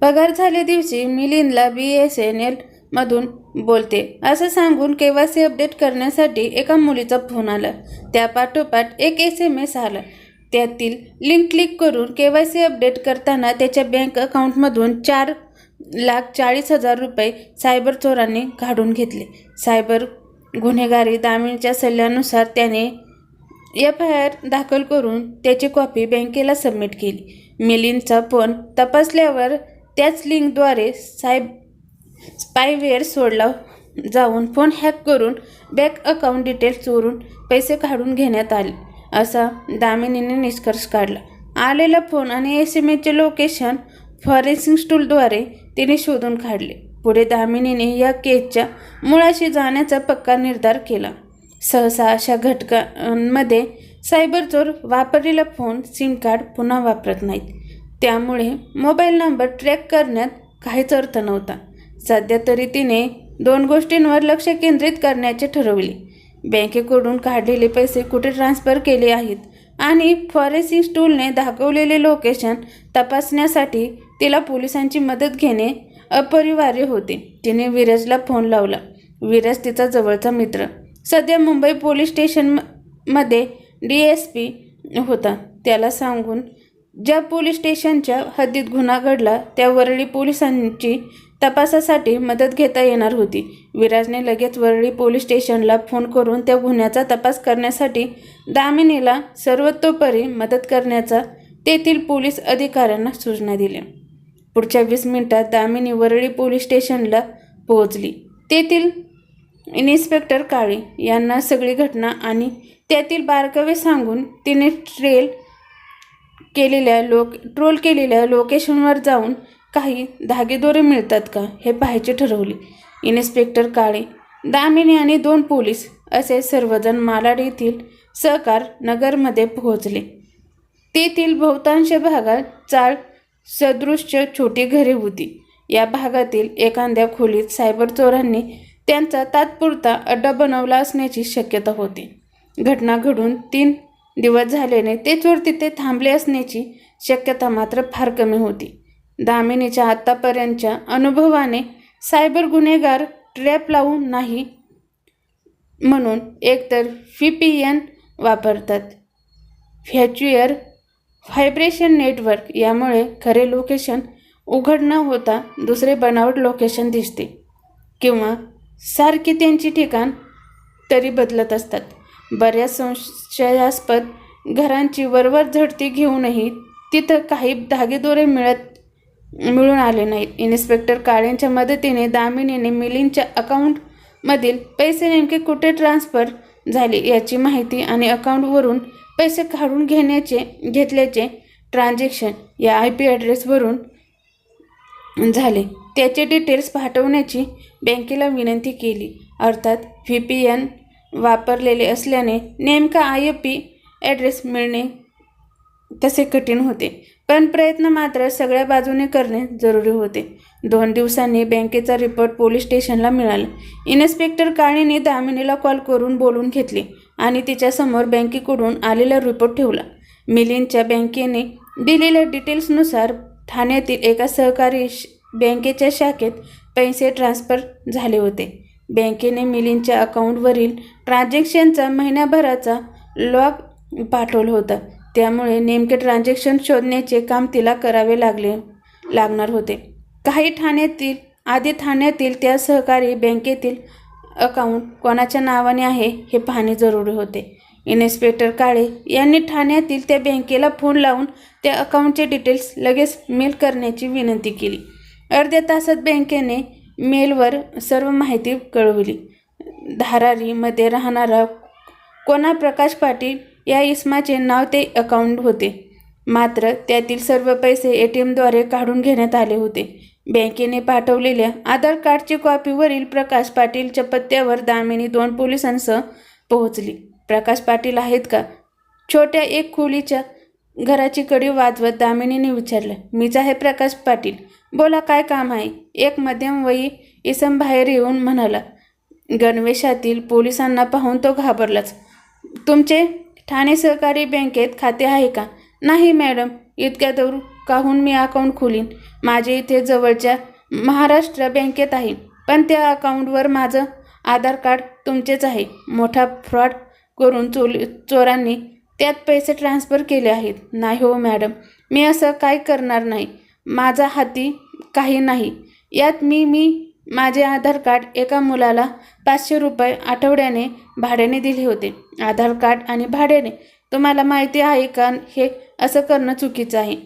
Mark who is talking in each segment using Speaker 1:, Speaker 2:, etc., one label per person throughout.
Speaker 1: पगार झाल्या दिवशी मिलिंदला बी एस एन एल मधून बोलते. असं सांगून केवासी अपडेट करण्यासाठी एका मुलीचा फोन आला. त्या पाठोपाठ एक एस एम एस आला. त्यातील लिंक क्लिक करून के वाय सी अपडेट करताना त्याच्या बँक अकाउंटमधून चार लाख चाळीस हजार रुपये सायबर चोरांनी काढून घेतले. सायबर गुन्हेगारी दामिनीच्या सल्ल्यानुसार त्याने एफ आय आर दाखल करून त्याची कॉपी बँकेला सबमिट केली. मिलिंदचा फोन तपासल्यावर त्याच लिंकद्वारे सायब स्पायवेअर सोडला जाऊन फोन हॅक करून बँक अकाउंट डिटेल्स चोरून पैसे काढून घेण्यात आले असा दामिनीने निष्कर्ष काढला. आलेला फोन आणि एस एम एचे लोकेशन फॉरेन्सिक टूलद्वारे तिने शोधून काढले. पुढे दामिनीने या केसच्या मुळाशी जाण्याचा पक्का निर्धार केला. सहसा अशा घटकांमध्ये सायबर चोर वापरलेला फोन सिम कार्ड पुन्हा वापरत नाहीत. त्यामुळे मोबाईल नंबर ट्रॅक करण्यात काहीच अर्थ नव्हता. सध्या तरी तिने दोन गोष्टींवर लक्ष केंद्रित करण्याचे ठरवले. बँकेकडून काढलेले पैसे कुठे ट्रान्स्फर केले आहेत आणि फॉरेन्सिक टूलने दाखवलेले लोकेशन तपासण्यासाठी तिला पोलिसांची मदत घेणे अपरिवार्य होते. तिने विरजला फोन लावला. विरज तिचा जवळचा मित्र. सध्या मुंबई पोलीस स्टेशनमध्ये डी एस पी होता. त्याला सांगून ज्या पोलीस स्टेशनच्या हद्दीत गुन्हा घडला त्या वरळी पोलिसांची तपासासाठी मदत घेता येणार होती. विराजने लगेच वरळी पोलीस स्टेशनला फोन करून त्या गुन्ह्याचा तपास करण्यासाठी दामिनीला सर्वतोपरी मदत करण्याचा तेथील पोलीस अधिकाऱ्यांना सूचना दिल्या. पुढच्या वीस मिनिटात दामिनी वरळी पोलीस स्टेशनला पोहोचली. तेथील इन्स्पेक्टर काळे यांना सगळी घटना आणि त्यातील बारकावे सांगून तिने ट्रेल केलेल्या लोक ट्रोल केलेल्या लोकेशनवर जाऊन काही धागेदोरे मिळतात का हे पाहायचे ठरवले. इन्स्पेक्टर काळे दामिनी आणि दोन पोलीस असे सर्वजण मालाड येथील सहकार नगरमध्ये पोहोचले. तेथील बहुतांश भागात चाळ सदृश्य छोटी घरे होती. या भागातील एखाद्या खोलीत सायबर चोरांनी त्यांचा तात्पुरता अड्डा बनवला असण्याची शक्यता होती. घटना घडून तीन दिवस झाल्याने ते चोर तिथे थांबले असण्याची शक्यता मात्र फार कमी होती. दामिनीच्या आत्तापर्यंतच्या अनुभवाने सायबर गुन्हेगार ट्रॅप लावू नाही म्हणून एकतर व्ही पी एन वापरतात. व्हॅच्युअर व्हायब्रेशन नेटवर्क यामुळे खरे लोकेशन उघड न होता दुसरे बनावट लोकेशन दिसते किंवा सारखी त्यांची ठिकाण तरी बदलत असतात. बऱ्याच संशयास्पद घरांची वरवर झडती घेऊनही तिथं काही धागेदोरे मिळत मिळून आले नाहीत. इन्स्पेक्टर काळेंच्या मदतीने दामिनीने मिलिंदच्या अकाउंटमधील पैसे नेमके कुठे ट्रान्स्फर झाले याची माहिती आणि अकाउंटवरून पैसे काढून घेण्याचे घेतल्याचे ट्रान्झॅक्शन या आय पी ॲड्रेसवरून झाले. त्याचे डिटेल्स पाठवण्याची बँकेला विनंती केली. अर्थात व्ही पी एन वापरलेले असल्याने नेमका आय पी ॲड्रेस मिळणे तसे कठीण होते. पण प्रयत्न मात्र सगळ्या बाजूने करणे जरुरी होते. दोन दिवसांनी बँकेचा रिपोर्ट पोलीस स्टेशनला मिळाला. इन्स्पेक्टर काळेने दामिनीला कॉल करून बोलून घेतले आणि तिच्यासमोर बँकेकडून आलेला रिपोर्ट ठेवला. मिलिंदच्या बँकेने दिलेल्या डिटेल्सनुसार ठाण्यातील एका सहकारी श- बँकेच्या शाखेत पैसे ट्रान्स्फर झाले होते. बँकेने मिलिंदच्या अकाउंटवरील ट्रान्झॅक्शनचा महिन्याभराचा लॉग पाठवला होता. त्यामुळे नेमके ट्रान्झॅक्शन शोधण्याचे काम तिला करावे लागले लागणार होते. काही ठाण्यातील आधी ठाण्यातील त्या सहकारी बँकेतील अकाउंट कोणाच्या नावाने आहे हे पाहणे जरुरी होते. इन्स्पेक्टर काळे यांनी ठाण्यातील त्या बँकेला फोन लावून त्या अकाउंटचे डिटेल्स लगेच मेल करण्याची विनंती केली. अर्ध्या तासात बँकेने मेलवर सर्व माहिती कळवली. धारारीमध्ये राहणारा कोणा प्रकाश पाटील या इसमाचे नाव ते अकाउंट होते. मात्र त्यातील सर्व पैसे ए टी एमद्वारे काढून घेण्यात आले होते. बँकेने पाठवलेल्या आधार कार्डची कॉपीवरील प्रकाश पाटीलच्या पत्त्यावर दामिनी दोन पोलिसांसह पोहोचली. प्रकाश पाटील आहेत का छोट्या एक खोलीच्या घराची कडी वाजवत दामिनीने विचारलं. मीच आहे प्रकाश पाटील. बोला काय काम आहे? एक मध्यमवयी इसम बाहेर येऊन म्हणाला गणवेशातील पोलिसांना पाहून तो घाबरलाच. तुमचे ठाणे सहकारी बँकेत खाते आहे का? नाही मॅडम. इतक्या दूर काहून मी अकाउंट खोलीन? माझे इथे जवळच्या महाराष्ट्र बँकेत आहे पण त्या अकाउंटवर माझं आधार कार्ड तुमचेच आहे. मोठा फ्रॉड करून चोली चोरांनी त्यात पैसे ट्रान्स्फर केले आहेत. नाही हो मॅडम. मी असं काय करणार नाही. माझा हाती काही नाही. यात मी मी माझे आधार कार्ड एका मुलाला पाचशे रुपये आठवड्याने भाड्याने दिले होते. आधार कार्ड आणि भाड्याने. तुम्हाला माहिती आहे का हे? असं करणं चुकीचं आहे.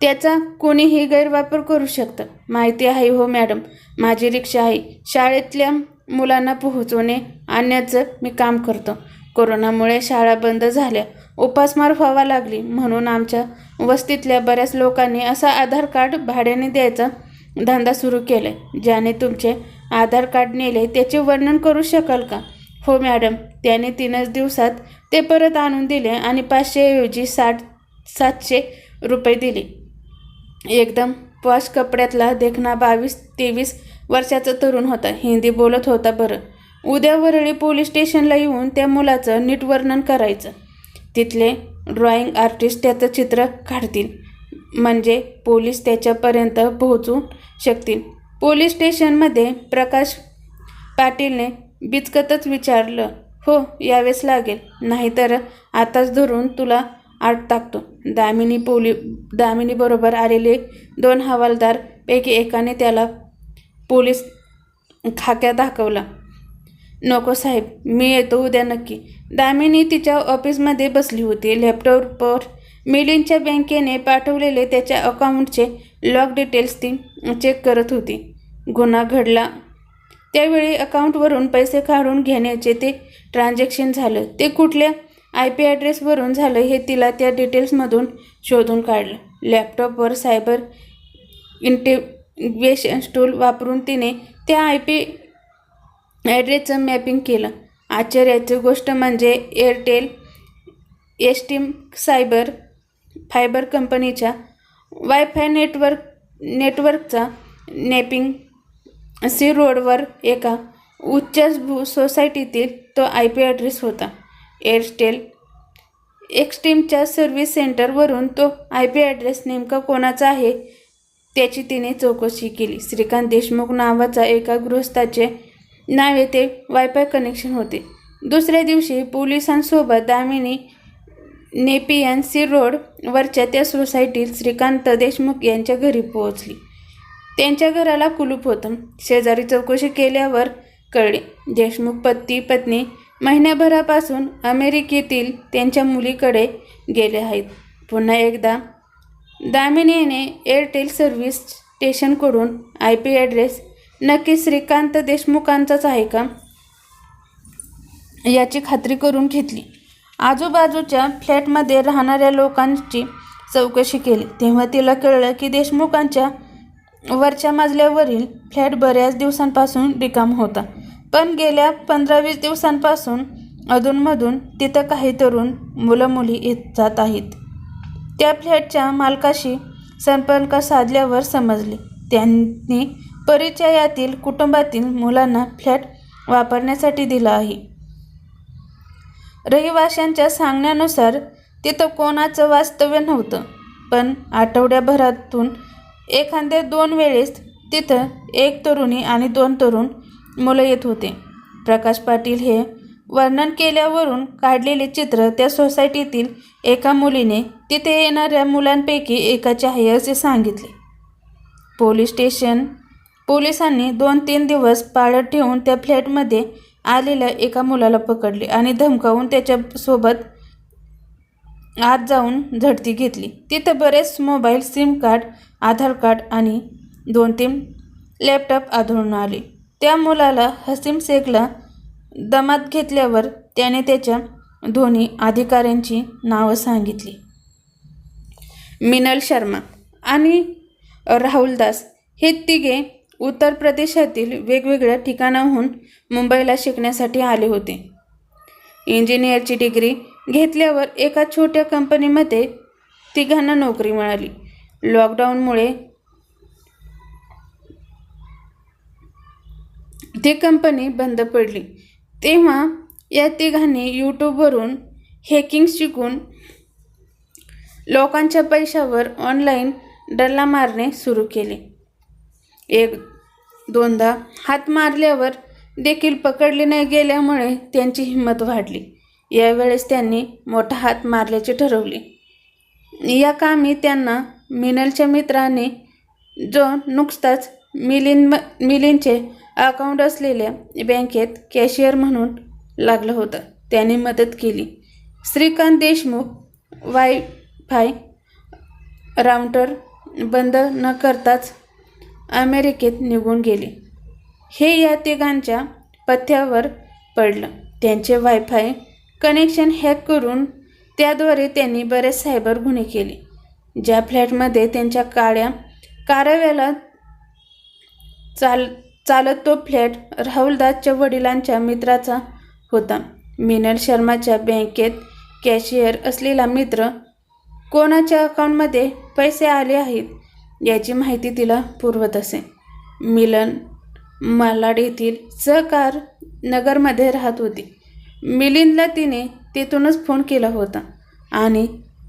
Speaker 1: त्याचा कोणीही गैरवापर करू शकतं. माहिती आहे हो मॅडम. माझी रिक्षा आहे. शाळेतल्या मुलांना पोहोचवणे आणण्याचं मी काम करतो. कोरोनामुळे शाळा बंद झाल्या. उपासमार व्हावा लागली. म्हणून आमच्या वस्तीतल्या बऱ्याच लोकांनी असा आधार कार्ड भाड्याने द्यायचा धंदा सुरू केलाय. ज्याने तुमचे आधार कार्ड नेले त्याचे वर्णन करू शकाल का? हो मॅडम. त्याने तीनच दिवसात ते परत आणून दिले आणि पाचशेऐवजी साठ सातशे रुपये दिले. एकदम पॉश कपड्यातला देखणा बावीस तेवीस वर्षाचा तरुण होता. हिंदी बोलत होता बरं. उद्या वरळी पोलीस स्टेशनला येऊन त्या मुलाचं नीट वर्णन करायचं. तिथले ड्रॉइंग आर्टिस्ट त्याचं चित्र काढतील. म्हणजे पोलीस त्याच्यापर्यंत पोहोचू शकतील. पोलीस स्टेशनमध्ये प्रकाश पाटीलने बिचकतच विचारलं हो यावेळेस लागेल. नाहीतर आताच धरून तुला आत टाकतो. दामिनी पोली दामिनीबरोबर आलेले दोन हवालदारपैकी एकाने त्याला पोलीस खाक्या दाखवला. नको साहेब मी येतो उद्या नक्की. दामिनी तिच्या ऑफिसमध्ये बसली होती. लॅपटॉपवर मिलिंदच्या बँकेने पाठवलेले त्याच्या अकाउंटचे लॉक डिटेल्स ती चेक करत होती. गुन्हा घडला. त्यावेळी अकाउंटवरून पैसे काढून घेण्याचे ते ट्रान्झॅक्शन झालं. ते कुठल्या आय पी ॲड्रेसवरून झालं हे तिला त्या डिटेल्समधून शोधून काढलं. लॅपटॉपवर सायबर इंटिग्रेशन टूल वापरून तिने त्या आय पी ॲड्रेसचं मॅपिंग केलं. आश्चर्याची गोष्ट म्हणजे एअरटेल एस्टीम सायबर फायबर कंपनीच्या वायफाय नेटवर्क नेटवर्कचा नेपिंग सी रोडवर एका उच्च भू सोसायटीतील तो आय पी ॲड्रेस होता. एअरटेल एक्स्टीमच्या सर्व्हिस सेंटरवरून तो आय पी ॲड्रेस नेमका कोणाचा आहे त्याची तिने चौकशी केली. श्रीकांत देशमुख नावाचा एका गृहस्थाचे नावे ते वायफाय कनेक्शन होते. दुसऱ्या दिवशी पोलिसांसोबत दामिनी नेपियन सी रोडवरच्या त्या सोसायटीत श्रीकांत देशमुख यांच्या घरी पोहोचली. त्यांच्या घराला कुलूप होतं. शेजारी चौकशी केल्यावर कळले देशमुख पती पत्नी महिन्याभरापासून अमेरिकेतील त्यांच्या मुलीकडे गेले आहेत. पुन्हा एकदा दामिनीने एअरटेल सर्व्हिस स्टेशनकडून आय पी ॲड्रेस नक्की श्रीकांत देशमुखांचाच आहे का? याची खात्री करून घेतली. आजूबाजूच्या फ्लॅटमध्ये राहणाऱ्या लोकांची चौकशी केली. तेव्हा तिला कळलं की देशमुखांच्या वरच्या मजल्यावरील फ्लॅट बऱ्याच दिवसांपासून रिकाम होता. पण गेल्या पंधरा वीस दिवसांपासून अधूनमधून तिथं काही तरुण मुलं मुली येत जात आहेत. त्या फ्लॅटच्या मालकाशी संपर्क साधल्यावर समजले. त्यांनी परिचयातील कुटुंबातील मुलांना फ्लॅट वापरण्यासाठी दिला आहे. रहिवाशांच्या सांगण्यानुसार तिथं कोणाचं वास्तव्य नव्हतं पण आठवड्याभरातून एखाद्या दोन वेळेस तिथं एक तरुणी आणि दोन तरुण मुलं येत होते. प्रकाश पाटील हे वर्णन केल्यावरून काढलेले चित्र त्या सोसायटीतील एका मुलीने तिथे येणाऱ्या मुलांपैकी एकाचे आहे असे सांगितले. पोलीस स्टेशन पोलिसांनी दोन तीन दिवस पाळत ठेवून त्या फ्लॅटमध्ये आलेल्या एका मुलाला पकडले आणि धमकावून त्याच्यासोबत आत जाऊन झडती घेतली. तिथं बरेच mobile SIM card Aadhaar card आणि दोन तीन लॅपटॉप आढळून आले. त्या मुलाला हसीम शेखला दमात घेतल्यावर त्याने त्याच्या दोन्ही अधिकाऱ्यांची नावं सांगितली. मिनल शर्मा आणि राहुल दास हे तिघे उत्तर प्रदेशातील वेगवेगळ्या ठिकाणाहून मुंबईला शिकण्यासाठी आले होते. इंजिनियरची डिग्री घेतल्यावर एका छोट्या कंपनीमध्ये तिघांना नोकरी मिळाली. लॉकडाऊनमुळे ती कंपनी बंद पडली. तेव्हा या तिघांनी यूट्यूबवरून हॅकिंग शिकून लोकांच्या पैशावर ऑनलाईन डल्ला मारणे सुरू केले. एक दोनदा हात मारल्यावर देखील पकडले नाही गेल्यामुळे त्यांची हिंमत वाढली. यावेळेस त्यांनी मोठा हात मारल्याचे ठरवले. या कामी त्यांना मिनलच्या मित्राने जो नुकताच मिलिंद मिलिंदचे अकाउंट असलेल्या बँकेत कॅशियर म्हणून लागलं होतं. त्याने मदत केली. श्रीकांत देशमुख वायफाय राउंटर बंद न करताच अमेरिकेत निघून गेले. हे या तिघांच्या पथ्यावर पडलं. त्यांचे वायफाय कनेक्शन हॅक करून त्याद्वारे त्यांनी बरेच सायबर गुन्हे केले. ज्या फ्लॅटमध्ये त्यांच्या काळ्या कारव्याला चाल चालत तो फ्लॅट राहुलदासच्या वडिलांच्या मित्राचा होता. मिनल शर्माच्या बँकेत कॅशियर असलेला मित्र कोणाच्या अकाउंटमध्ये पैसे आले आहेत? याची माहिती तिला पुरवत असे. मिलन मालाड येथील सहकार नगरमध्ये राहत होती. मिलिंदला तिने तिथूनच फोन केला होता आणि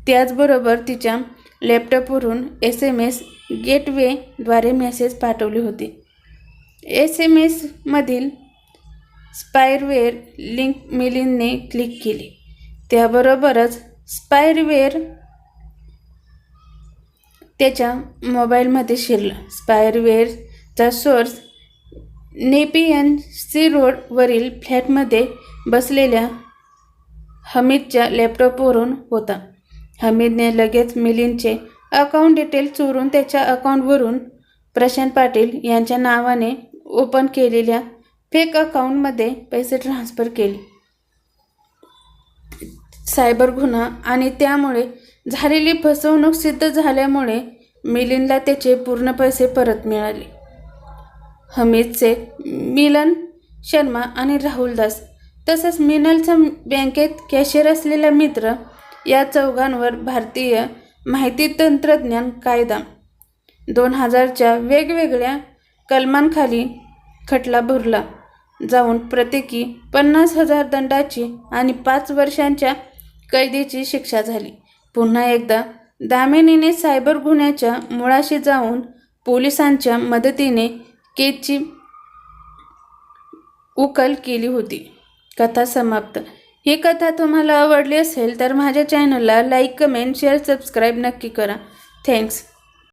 Speaker 1: त्याचबरोबर तिच्या लॅपटॉपवरून एस एम एस गेटवेद्वारे मेसेज पाठवली होती. एस एम एसमधील स्पायरवेअर लिंक मिलिंदने क्लिक केली. त्याबरोबरच स्पायरवेअर त्याच्या मोबाईलमध्ये शिरलं. स्पायरवेअरचा सोर्स नेपियन सी रोडवरील फ्लॅटमध्ये बसलेल्या हमीदच्या लॅपटॉपवरून होता. हमीदने लगेच मिलिंदचे अकाउंट डिटेल चोरून त्याच्या अकाउंटवरून प्रशांत पाटील यांच्या नावाने ओपन केलेल्या फेक अकाउंटमध्ये पैसे ट्रान्स्फर केले. सायबर गुन्हा आणि त्यामुळे झालेली फसवणूक सिद्ध झाल्यामुळे मिलिंदला त्याचे पूर्ण पैसे परत मिळाले. हमीद शेख मिलन शर्मा आणि राहुल दास तसंच मिनलचा बँकेत कॅशियर असलेला मित्र या चौघांवर भारतीय माहिती तंत्रज्ञान कायदा दोन हजारच्या वेगवेगळ्या कलमांखाली खटला भरला जाऊन प्रत्येकी पन्नास हजार दंडाची आणि पाच वर्षांच्या कैदेची शिक्षा झाली. पुन्हा एकदा दामिनीने सायबर गुन्ह्याच्या मुळाशी जाऊन पोलिसांच्या मदतीने केसची उकल केली होती. कथा समाप्त. ही कथा तुम्हाला आवडली असेल तर माझ्या चॅनलला लाईक कमेंट शेअर सबस्क्राईब नक्की करा. थँक्स